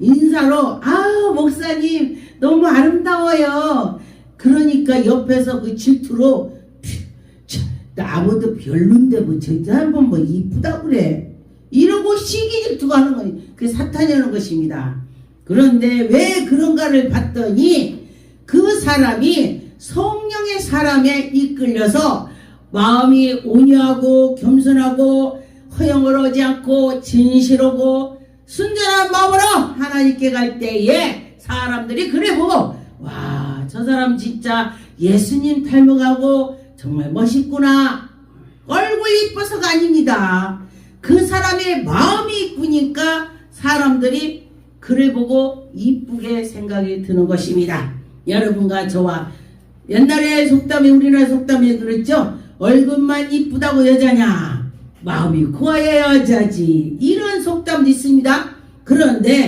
인사로 아 목사님 너무 아름다워요. 그러니까 옆에서 그 질투로 나보다 별론데 뭐저 사람 뭐 이쁘다 그래. 이러고 시기 질투가 하는 거니 그게 사탄이 하는 것입니다. 그런데 왜 그런가를 봤더니 그 사람이 성령의 사람에 이끌려서 마음이 온유하고 겸손하고 허영을 하지 않고 진실하고 순전한 마음으로 하나님께 갈 때에 사람들이 그래 보고 와 저 사람 진짜 예수님 닮아가고 정말 멋있구나. 얼굴 이뻐서가 아닙니다. 그 사람의 마음이 이쁘니까 사람들이 그래 보고 이쁘게 생각이 드는 것입니다. 여러분과 저와 옛날에 속담에 우리나라 속담에 그랬죠 얼굴만 이쁘다고 여자냐? 마음이 고와야 여자지